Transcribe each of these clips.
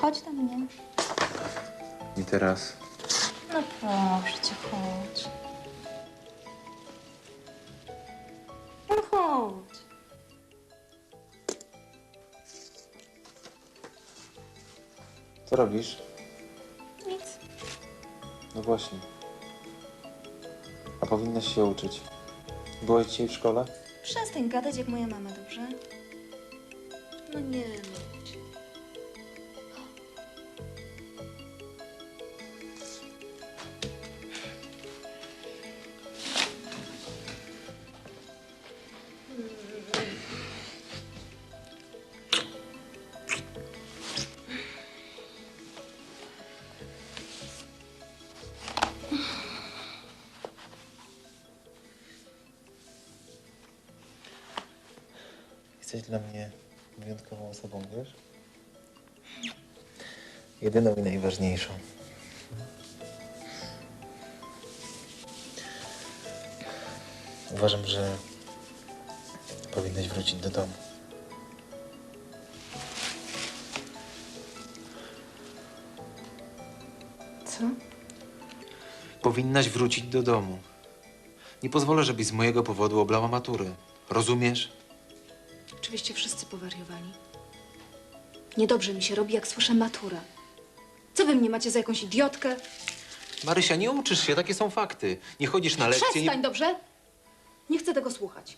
Chodź do mnie. I teraz? No proszę cię, chodź. No chodź. Co robisz? Nic. No właśnie. A powinnaś się uczyć. Byłeś dzisiaj w szkole? Przestań gadać jak moja mama, dobrze? No nie no. Jesteś dla mnie wyjątkową osobą, wiesz? Jedyną i najważniejszą. Uważam, że powinnaś wrócić do domu. Co? Powinnaś wrócić do domu. Nie pozwolę, żebyś z mojego powodu oblała matury. Rozumiesz? Oczywiście wszyscy powariowali. Niedobrze mi się robi, jak słyszę matura. Co wy mnie macie za jakąś idiotkę? Marysia, nie uczysz się, takie są fakty. Nie chodzisz na lekcje, Przestań, nie... dobrze? Nie chcę tego słuchać.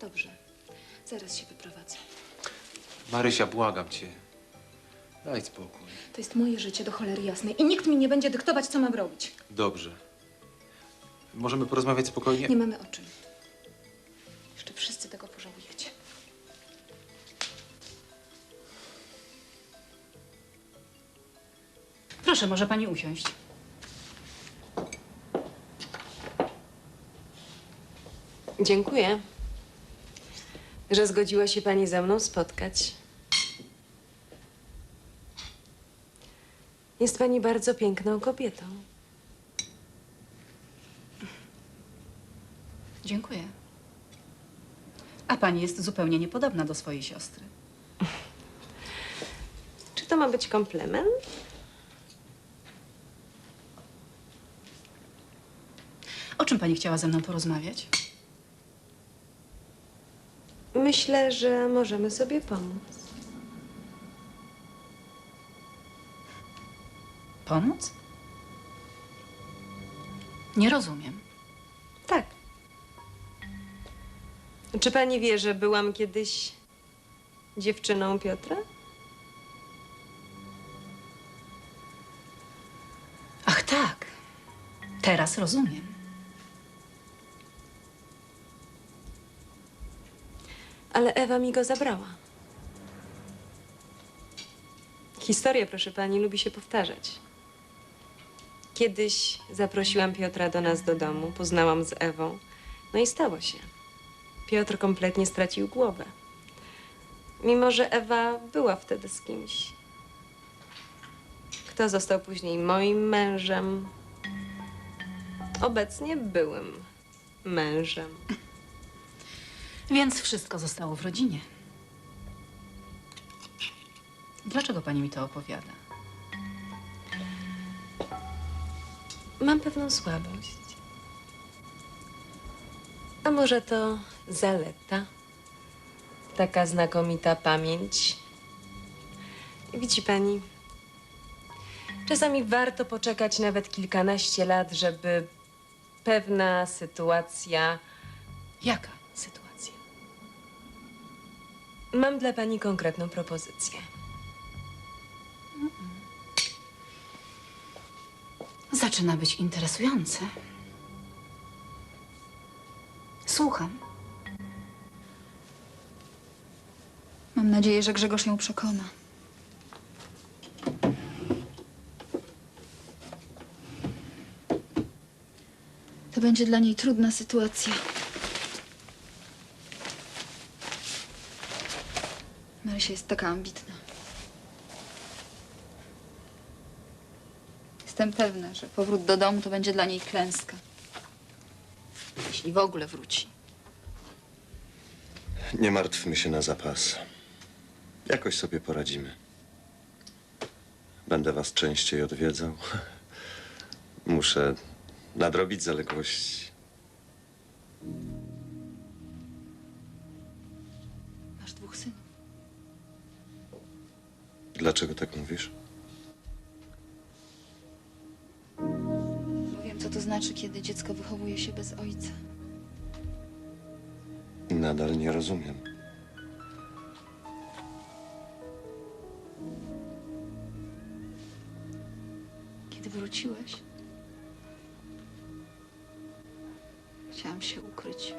Dobrze. Zaraz się wyprowadzę. Marysia, błagam cię. Daj spokój. To jest moje życie do cholery jasnej i nikt mi nie będzie dyktować, co mam robić. Dobrze. Możemy porozmawiać spokojnie? Nie mamy o czym. Jeszcze wszyscy tego pożałujecie. Proszę, może pani usiąść. Dziękuję, że zgodziła się pani ze mną spotkać. Jest pani bardzo piękną kobietą. Dziękuję. A pani jest zupełnie niepodobna do swojej siostry. Czy to ma być komplement? O czym pani chciała ze mną porozmawiać? Myślę, że możemy sobie pomóc. Pomóc? Nie rozumiem. Czy pani wie, że byłam kiedyś dziewczyną Piotra? Ach tak. Teraz rozumiem. Ale Ewa mi go zabrała. Historia, proszę pani, lubi się powtarzać. Kiedyś zaprosiłam Piotra do nas do domu, poznałam z Ewą. No i stało się. Piotr kompletnie stracił głowę. Mimo, że Ewa była wtedy z kimś. Kto został później moim mężem? Obecnie byłym mężem. Więc wszystko zostało w rodzinie. Dlaczego pani mi to opowiada? Mam pewną słabość. A może to zaleta? Taka znakomita pamięć. Widzi pani, czasami warto poczekać nawet kilkanaście lat, żeby pewna sytuacja. Jaka? Sytuacja. Mam dla pani konkretną propozycję. Zaczyna być interesujące. Słucham. Mam nadzieję, że Grzegorz ją przekona. To będzie dla niej trudna sytuacja. Marysia jest taka ambitna. Jestem pewna, że powrót do domu to będzie dla niej klęska. Jeśli w ogóle wróci. Nie martwmy się na zapas. Jakoś sobie poradzimy. Będę was częściej odwiedzał. Muszę nadrobić zaległości. Masz dwóch synów. Dlaczego tak mówisz? Wiem, co to znaczy, kiedy dziecko wychowuje się bez ojca. Nadal nie rozumiem. Wróciłeś, chciałam się ukryć,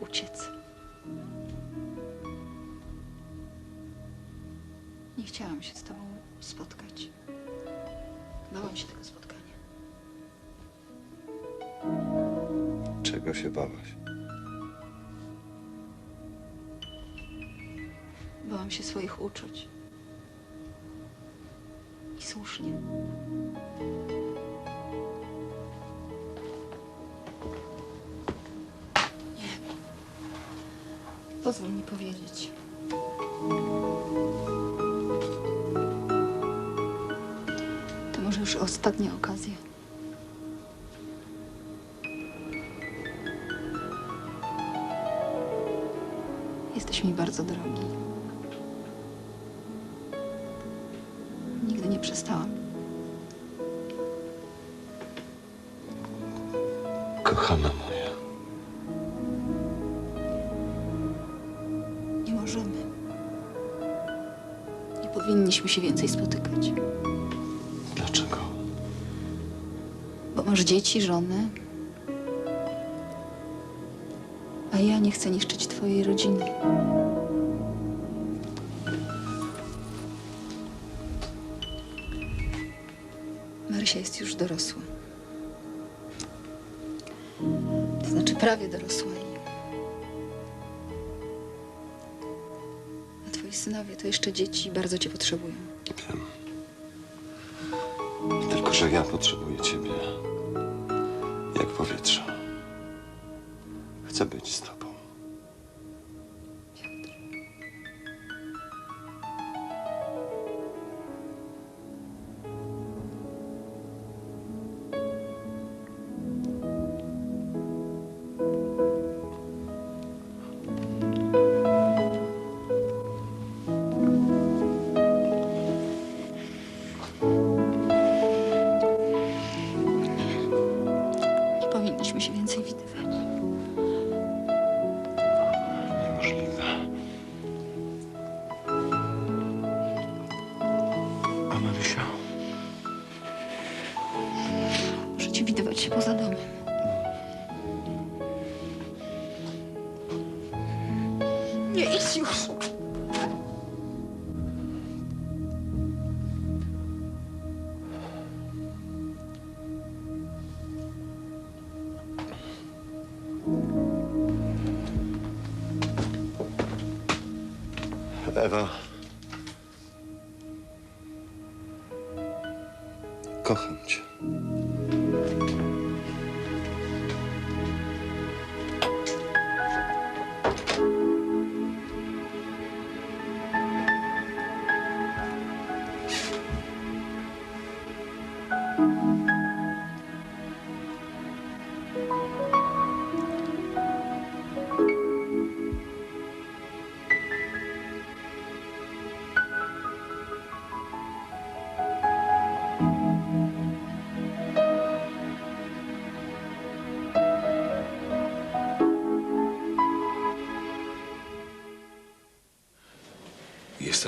uciec. Nie chciałam się z tobą spotkać. Bałam się tego spotkania. Czego się bałaś? Bałam się swoich uczuć. Słusznie. Nie. Pozwól mi powiedzieć. To może już ostatnia okazja. Jesteś mi bardzo drogi. Nie powinniśmy się więcej spotykać. Dlaczego? Bo masz dzieci, żonę. A ja nie chcę niszczyć twojej rodziny. Marysia jest już dorosła. To znaczy prawie dorosła. Synowie to jeszcze dzieci bardzo cię potrzebują. Wiem. Tylko, że ja potrzebuję ciebie. Jak powietrza. Ewa.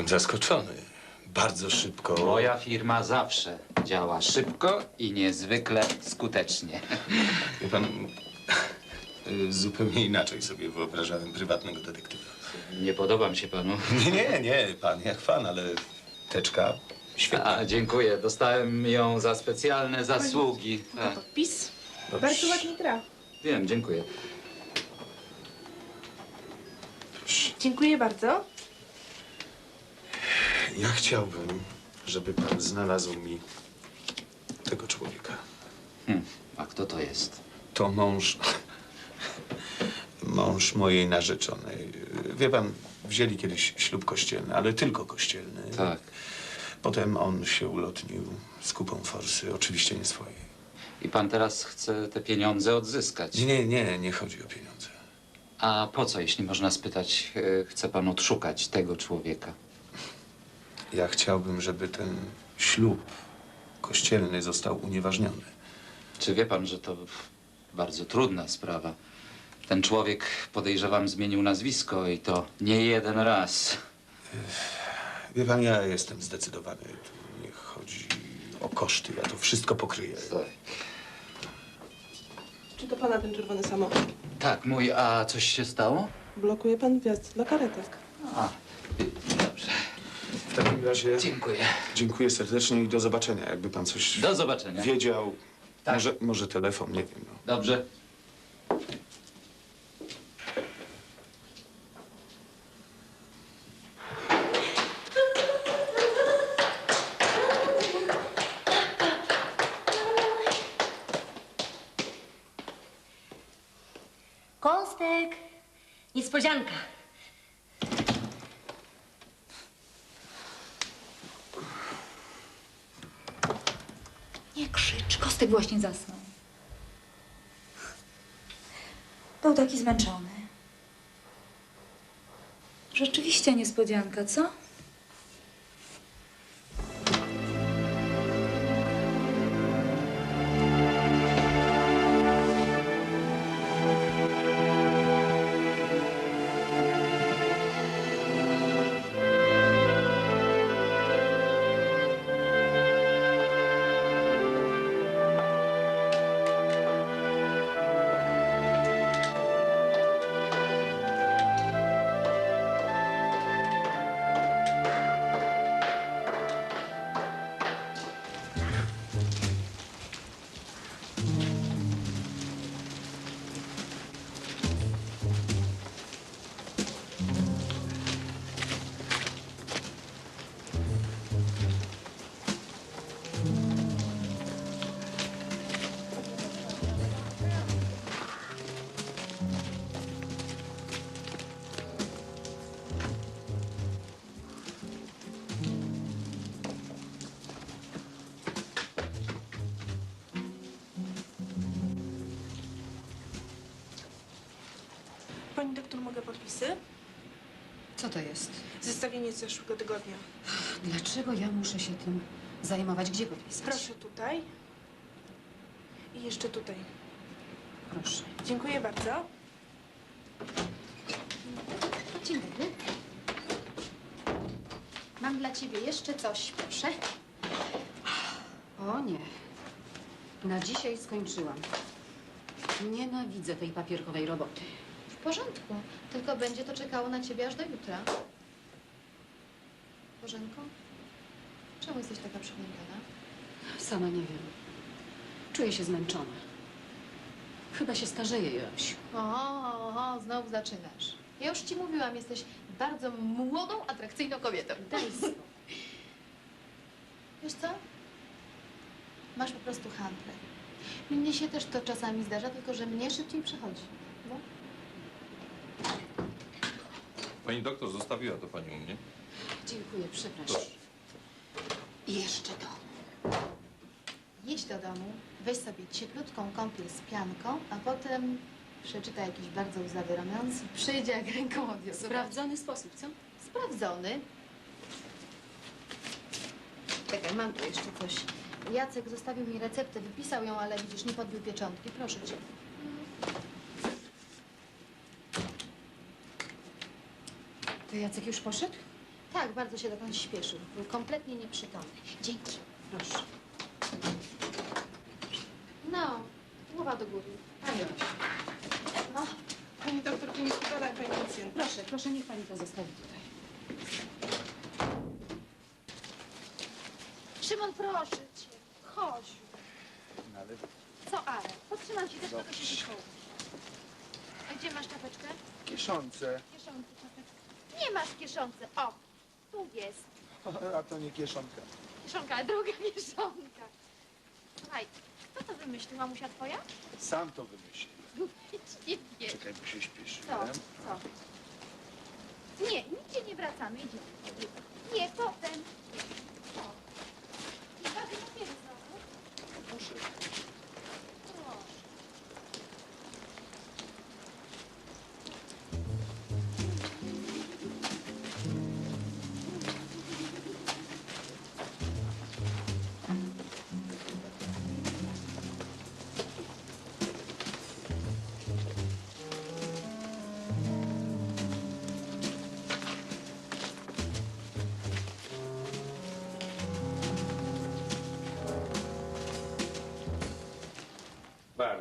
Zaskoczony. Bardzo szybko. Moja firma zawsze działa szybko i niezwykle skutecznie. Wie pan, y, zupełnie inaczej sobie wyobrażałem prywatnego detektywa. Nie podobam się panu. Nie, nie, nie, pan jak pan, ale teczka świetna. A, dziękuję. Dostałem ją za specjalne zasługi. A, Podpis. No, Bardzo ładnie gra. wiem, dziękuję. Dziękuję bardzo. Ja chciałbym, żeby pan znalazł mi tego człowieka. Hm, a kto to jest? To mąż. Mąż mojej narzeczonej. Wie pan, wzięli kiedyś ślub kościelny, ale tylko kościelny. Tak. Potem on się ulotnił z kupą forsy, oczywiście nie swojej. I pan teraz chce te pieniądze odzyskać. Nie, nie, nie, nie chodzi o pieniądze. A po co, jeśli można spytać, e, chce pan odszukać tego człowieka? Ja chciałbym, żeby ten ślub kościelny został unieważniony. Czy wie pan, że to bardzo trudna sprawa? Ten człowiek, podejrzewam, zmienił nazwisko i to nie jeden raz. Wie pan, ja jestem zdecydowany. Tu nie chodzi o koszty, ja to wszystko pokryję. Tak. Czy to pana ten czerwony samochód? Tak, mój, a coś się stało? Blokuje pan wjazd dla karetek. A, y, dobrze. W takim razie Dziękuję. dziękuję serdecznie i do zobaczenia. Jakby pan coś Do zobaczenia. wiedział, Tak. może, może telefon, nie wiem. No. Dobrze. Kostek! Niespodzianka. Krzycz, Kostek właśnie zasnął. Był taki zmęczony. Rzeczywiście niespodzianka, co? Doktor, mogę podpisy? Co to jest? Zestawienie z zeszłego tygodnia. Dlaczego ja muszę się tym zajmować? Gdzie podpisać? Proszę tutaj. I jeszcze tutaj. Proszę. Dziękuję bardzo. Dzień dobry. Mam dla ciebie jeszcze coś, proszę. O nie. Na dzisiaj skończyłam. Nienawidzę tej papierkowej roboty. W porządku, tylko będzie to czekało na ciebie aż do jutra. Bożenko, czemu jesteś taka przygnębiona? Sama nie wiem. Czuję się zmęczona. Chyba się starzeję, Josiu. O, o, o, znowu zaczynasz. Ja już ci mówiłam, jesteś bardzo młodą, atrakcyjną kobietą. Daj spokój. Wiesz co? Masz po prostu handlę. Mnie się też to czasami zdarza, tylko że mnie szybciej przychodzi. No. Pani doktor zostawiła to pani u mnie. Dziękuję, przepraszam. Proszę. I jeszcze to. Jedź do domu, weź sobie cieplutką kąpiel z pianką, a potem przeczytaj jakiś bardzo łzawy romans i przyjdzie jak ręką odniósł. Sprawdzony sposób, co? Sprawdzony. Czekaj, mam tu jeszcze coś. Jacek zostawił mi receptę, wypisał ją, ale widzisz, nie podbił pieczątki. Proszę cię. Jacek już poszedł? Tak, bardzo się dokądś śpieszył. Był kompletnie nieprzytomny. Dzięki. Proszę. No, głowa do góry. Pani No, Pani doktor, tu nie szpitala, pani pacjent. Proszę, proszę, niech pani to zostawi tutaj. Szymon, proszę cię. Chodź. Co, ale? Podtrzymam ci też, mogę się wychować. A gdzie masz czapeczkę? Kieszonce. Kieszonce, czapeczkę. Nie masz kieszonce. O, tu jest. A to nie kieszonka. Kieszonka, ale druga kieszonka. Słuchaj, kto to wymyślił? Mamusia twoja? Sam to wymyślił. Nie wiem. Czekaj, bo się śpieszyłem. Co? Co? Nie, nigdzie nie wracamy, idziemy. Nie, potem. O. I bawi papiery znowu. Proszę.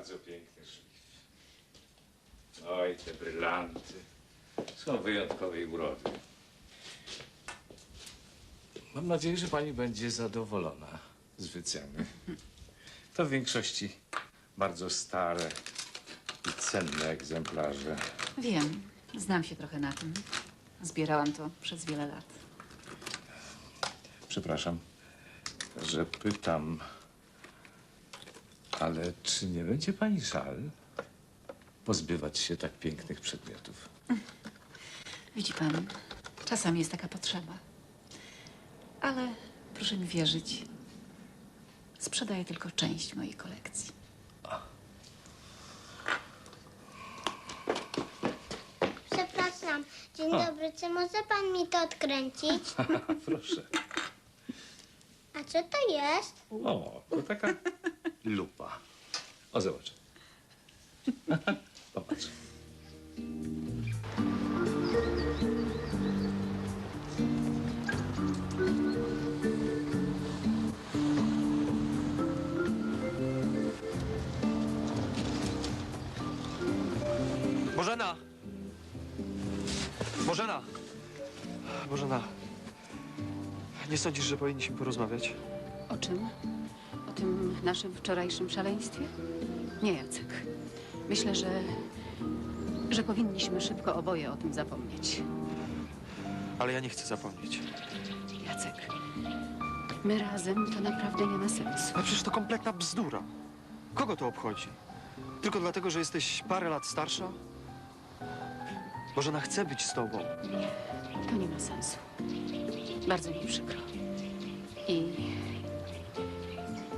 Bardzo piękny szlif. Oj, te brylanty są wyjątkowej urody. Mam nadzieję, że pani będzie zadowolona z wyceny. To w większości bardzo stare i cenne egzemplarze. Wiem, znam się trochę na tym. Zbierałam to przez wiele lat. Przepraszam, że pytam, ale czy nie będzie pani żal pozbywać się tak pięknych przedmiotów? Widzi pan, czasami jest taka potrzeba. Ale proszę mi wierzyć, sprzedaję tylko część mojej kolekcji. Przepraszam, dzień O. dobry, czy może pan mi to odkręcić? Proszę. A co to jest? O, to taka lupa. O, zobacz. Popatrz. Bożena! Bożena! Bożena. Nie sądzisz, że powinniśmy porozmawiać? O czym? Tym naszym wczorajszym szaleństwie? Nie, Jacek. Myślę, że, że powinniśmy szybko oboje o tym zapomnieć. Ale ja nie chcę zapomnieć. Jacek, my razem to naprawdę nie ma sensu. Ale przecież to kompletna bzdura. Kogo to obchodzi? Tylko dlatego, że jesteś parę lat starsza? Bożena chce być z tobą. Nie, to nie ma sensu. Bardzo mi przykro. I.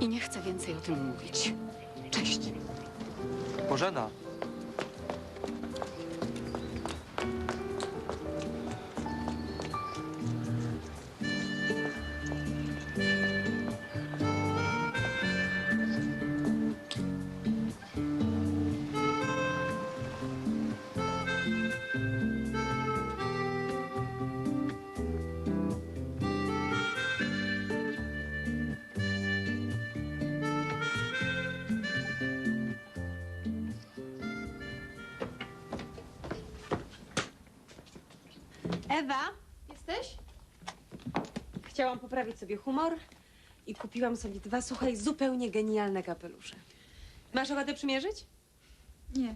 I nie chcę więcej o tym mówić. Cześć. Bożena! Poprawić sobie humor i kupiłam sobie dwa, słuchaj, zupełnie genialne kapelusze. Masz ochotę przymierzyć? Nie.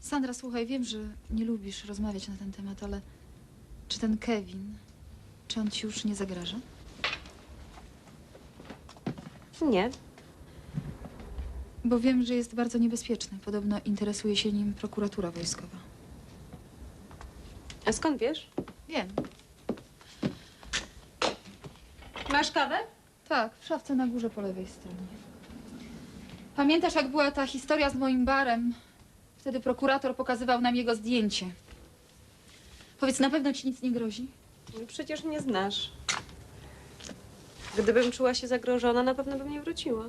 Sandra, słuchaj, wiem, że nie lubisz rozmawiać na ten temat, ale czy ten Kevin, czy on ci już nie zagraża? Nie. Bo wiem, że jest bardzo niebezpieczny. Podobno interesuje się nim prokuratura wojskowa. A skąd wiesz? Wiem. Masz kawę? Tak, w szafce na górze po lewej stronie. Pamiętasz, jak była ta historia z moim barem? Wtedy prokurator pokazywał nam jego zdjęcie. Powiedz, na pewno ci nic nie grozi? No Przecież mnie znasz. Gdybym czuła się zagrożona, na pewno bym nie wróciła.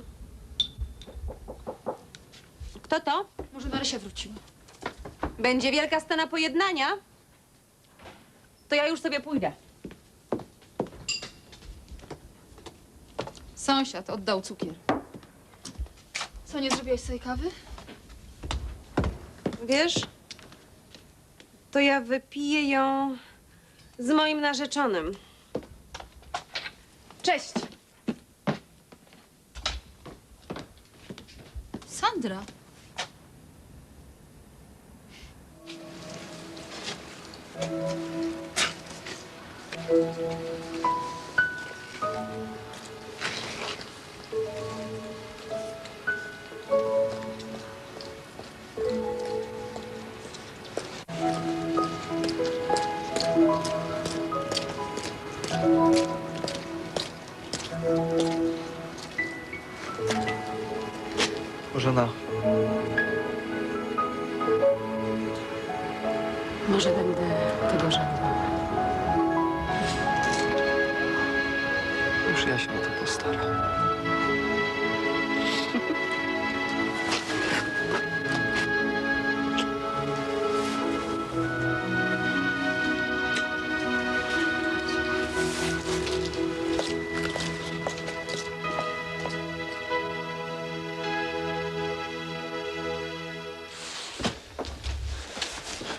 Kto to? Może Marysia wróciła. Będzie wielka scena pojednania? To ja już sobie pójdę. Sąsiad oddał cukier. Co, nie zrobiłaś sobie kawy? Wiesz, to ja wypiję ją z moim narzeczonym. Cześć. Sandra.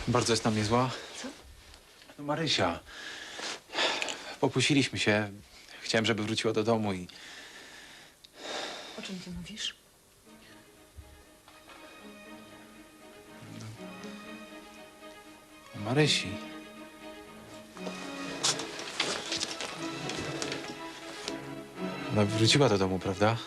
Bardzo jest na mnie zła. Co? No Marysia. Pokłóciliśmy się. Chciałem, żeby wróciła do domu i... O czym ty mówisz? o Marysi. Ona wróciła do domu, prawda?